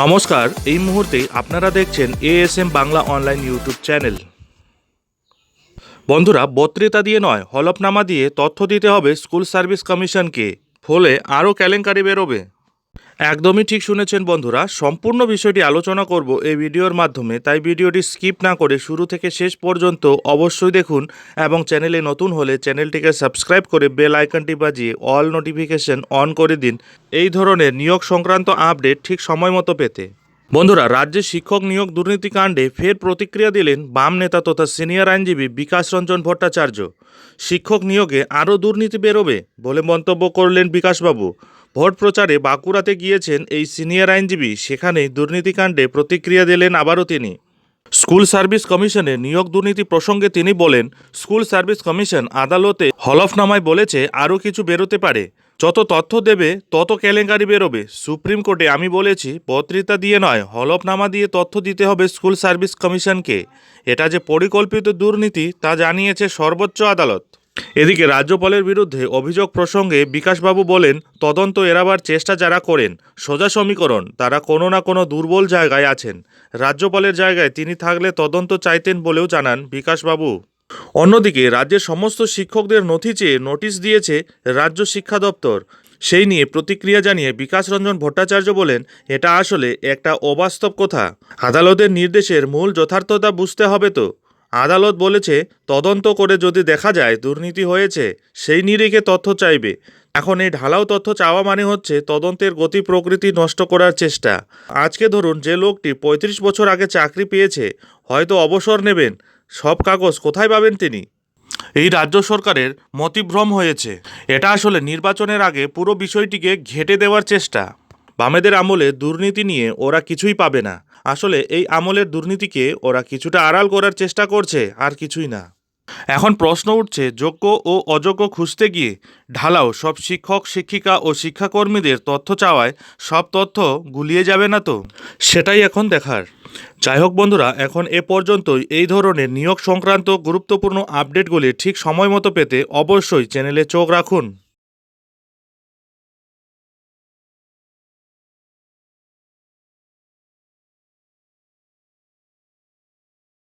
নমস্কার, এই মুহূর্তে আপনারা দেখছেন ASM Bangla online YouTube channel বন্ধুরা, বক্তৃতা দিয়ে নয়, হলফনামা দিয়ে তথ্য দিতে হবে স্কুল সার্ভিস কমিশনকে ফলে আরও কেলেঙ্কারি বেরোবে। একদমই ঠিক শুনেছেন বন্ধুরা, সম্পূর্ণ বিষয়টি আলোচনা করব এই ভিডিওর মাধ্যমে, তাই ভিডিওটি স্কিপ না করে শুরু থেকে শেষ পর্যন্ত অবশ্যই দেখুন এবং চ্যানেলে নতুন হলে চ্যানেলটিকে সাবস্ক্রাইব করে বেল আইকনটি বাজিয়ে অল নোটিফিকেশন অন করে দিন। এই ধরনের নিয়োগ সংক্রান্ত আপডেট ঠিক সময় মতো পেতে। বন্ধুরা, রাজ্যে শিক্ষক নিয়োগ দুর্নীতিকাণ্ডে ফের প্রতিক্রিয়া দিলেন বাম নেতা তথা সিনিয়র আইনজীবী বিকাশ রঞ্জন ভট্টাচার্য। শিক্ষক নিয়োগে আরও দুর্নীতি বেরোবে বলে মন্তব্য করলেন বিকাশবাবু। ভোট প্রচারে বাঁকুড়াতে গিয়েছেন এই সিনিয়র আইনজীবী। সেখানেই দুর্নীতিকাণ্ডে প্রতিক্রিয়া দিলেন আবারও তিনি। স্কুল সার্ভিস কমিশনে নিয়োগ দুর্নীতি প্রসঙ্গে তিনি বলেন, স্কুল সার্ভিস কমিশন আদালতে হলফনামায় বলেছে আরও কিছু বেরোতে পারে। যত তথ্য দেবে, তত কেলেঙ্কারি বেরোবে। সুপ্রিম কোর্টে আমি বলেছি, বক্তৃতা দিয়ে নয়, হলফনামা দিয়ে তথ্য দিতে হবে স্কুল সার্ভিস কমিশনকে। এটা যে পরিকল্পিত দুর্নীতি, তা জানিয়েছে সর্বোচ্চ আদালত। এদিকে রাজ্যপালের বিরুদ্ধে অভিযোগ প্রসঙ্গে বিকাশবাবু বলেন, তদন্ত এড়াবার চেষ্টা যারা করেন, সোজা সমীকরণ, তারা কোনো না কোনো দুর্বল জায়গায় আছেন। রাজ্যপালের জায়গায় তিনি থাকলে তদন্ত চাইতেন বলেও জানান বিকাশবাবু। অন্যদিকে রাজ্যের সমস্ত শিক্ষকদের নথি চেয়ে নোটিশ দিয়েছে রাজ্য শিক্ষা দপ্তর। সেই নিয়ে প্রতিক্রিয়া জানিয়ে বিকাশ রঞ্জন ভট্টাচার্য বলেন, এটা আসলে একটা অবাস্তব কথা। আদালতের নির্দেশের মূল যথার্থতা বুঝতে হবে তো। আদালত বলেছে, তদন্ত করে যদি দেখা যায় দুর্নীতি হয়েছে, সেই নিরিখে তথ্য চাইবে। এখন এই ঢালাও তথ্য চাওয়া মানে হচ্ছে তদন্তের গতি প্রকৃতি নষ্ট করার চেষ্টা। আজকে ধরুন যে লোকটি পঁয়ত্রিশ বছর আগে চাকরি পেয়েছে, হয়তো অবসর নেবেন। সব কাগজ কোথায় পাবেন তিনি? এই রাজ্য সরকারের মতিভ্রম হয়েছে। এটা আসলে নির্বাচনের আগে পুরো বিষয়টিকে ঘেটে দেওয়ার চেষ্টা। বামেদের আমলে দুর্নীতি নিয়ে ওরা কিছুই পাবে না। আসলে এই আমলের দুর্নীতিকে ওরা কিছুটা আড়াল করার চেষ্টা করছে, আর কিছুই না। এখন প্রশ্ন উঠছে, যোগ্য ও অযোগ্য খুঁজতে গিয়ে ঢালাও সব শিক্ষক, শিক্ষিকা ও শিক্ষাকর্মীদের তথ্য চাওয়ায় সব তথ্য গুলিয়ে যাবে না তো? সেটাই এখন দেখার। যাই হোক বন্ধুরা, এখন এ পর্যন্তই। এই ধরনের নিয়োগ সংক্রান্ত গুরুত্বপূর্ণ আপডেটগুলি ঠিক সময় মতো পেতে অবশ্যই চ্যানেলে চোখ রাখুন।